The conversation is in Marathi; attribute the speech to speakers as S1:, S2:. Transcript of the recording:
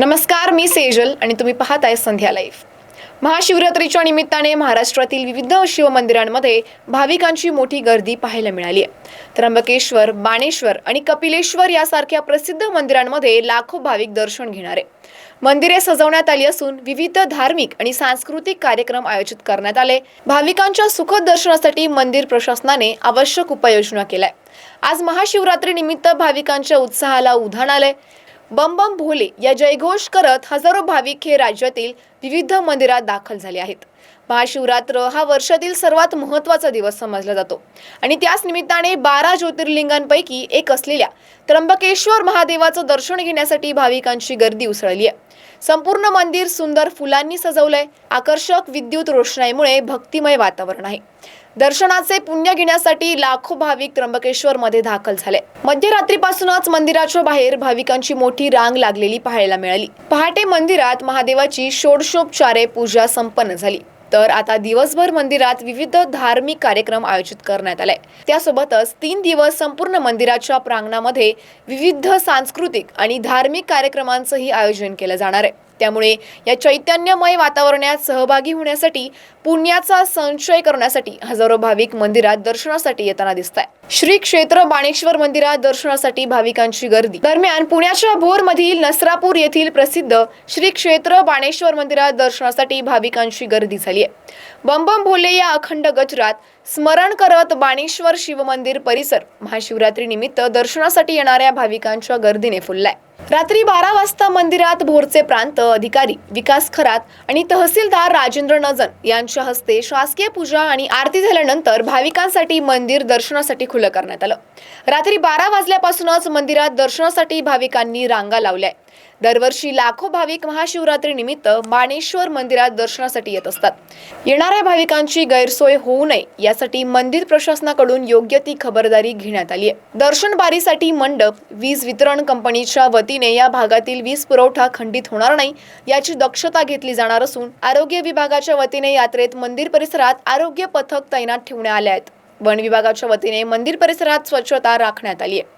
S1: नमस्कार मी सेजल आणि तुम्ही पाहताय संध्या लाईव्ह. महाशिवरात्रीच्या निमित्ताने महाराष्ट्रातील विविध शिवमंदिरांमध्ये भाविकांची मोठी गर्दी पाहायला मिळाली आहे. त्र्यंबकेश्वर बाणेश्वर आणि कपिलेश्वर यासारख्या प्रसिद्ध मंदिरांमध्ये लाखो भाविक दर्शन घेणारे. मंदिरे सजवण्यात आली असून विविध धार्मिक आणि सांस्कृतिक कार्यक्रम आयोजित करण्यात आले. भाविकांच्या सुखद दर्शनासाठी मंदिर प्रशासनाने आवश्यक उपाययोजना केल्या आज महाशिवरात्री निमित्त भाविकांच्या उत्साहाला उधाण आलंय. बम बम भोले या जयघोष करत हजारो भाविक हे राज्यातील विविध मंदिरात दाखल झाले आहेत. महाशिवरात्र हा वर्षातील सर्वात महत्त्वाचा दिवस समजला जातो. आणि त्याच निमित्ताने बारा ज्योतिर्लिंगांपैकी एक असलेल्या त्र्यंबकेश्वर महादेवाचं दर्शन घेण्यासाठी भाविकांची गर्दी उसळली आहे. संपूर्ण मंदिर सुंदर फुलांनी सजवलंय. आकर्षक विद्युत रोषणाईमुळे भक्तिमय वातावरण आहे. दर्शनाचे पुण्य घेण्यासाठी लाखो भाविक त्र्यंबकेश्वर मध्ये दाखल झाले. मध्यरात्रीपासूनच मंदिराच्या बाहेर भाविकांची मोठी रांग लागलेली पाहायला मिळाली. पहाटे मंदिरात महादेवाची षोडशोपचारे पूजा संपन्न झाली. तर आता दिवसभर मंदिरात विविध धार्मिक कार्यक्रम आयोजित करण्यात आले. त्यासोबतच तीन दिवस संपूर्ण मंदिराच्या प्रांगणामध्ये विविध सांस्कृतिक आणि धार्मिक कार्यक्रमांचंही आयोजन केलं जाणार आहे. त्यामुळे या चैतन्यमय वातावरणात सहभागी होण्यासाठी पुण्याचा संचय करण्यासाठी हजारो भाविक मंदिरात दर्शनासाठी येताना दिसत आहे श्री क्षेत्र बाणेश्वर मंदिरात दर्शनासाठी भाविकांची गर्दी. दरम्यान पुण्याच्या भोर मधील नसरापूर येथील प्रसिद्ध श्री क्षेत्र बाणेश्वर मंदिरात दर्शनासाठी भाविकांची गर्दी झाली आहे बंबम भोले या अखंड गजरात स्मरण करत बाणेश्वर शिवमंदिर परिसर महाशिवरात्री निमित्त दर्शनासाठी येणाऱ्या भाविकांच्या गर्दीने फुललाय. रात्री बारा वाजता मंदिरात भोरचे प्रांत अधिकारी विकास खरात आणि तहसीलदार राजेंद्र नजन यांच्या हस्ते शासकीय पूजा आणि आरती झाल्यानंतर भाविकांसाठी मंदिर दर्शनासाठी खुलं करण्यात आलं. रात्री बारा वाजल्यापासूनच मंदिरात दर्शनासाठी भाविकांनी रांगा लावल्या दरवर्षी लाखो भाविक महाशिवरात्री निमित्त मंदिरात दर्शनासाठी येत असतात. येणाऱ्या भाविकांची गैरसोय होऊ नये यासाठी मंदिर प्रशासनाकडून योग्य ती खबरदारी घेण्यात आली आहे. दर्शन बारीसाठी मंडप वीज वितरण कंपनीच्या वतीने या भागातील वीज पुरवठा खंडित होणार नाही याची दक्षता घेतली जाणार असून आरोग्य विभागाच्या वतीने यात्रेत मंदिर परिसरात आरोग्य पथक तैनात ठेवण्यात आले आहेत. वन विभागाच्या वतीने मंदिर परिसरात स्वच्छता राखण्यात आली आहे.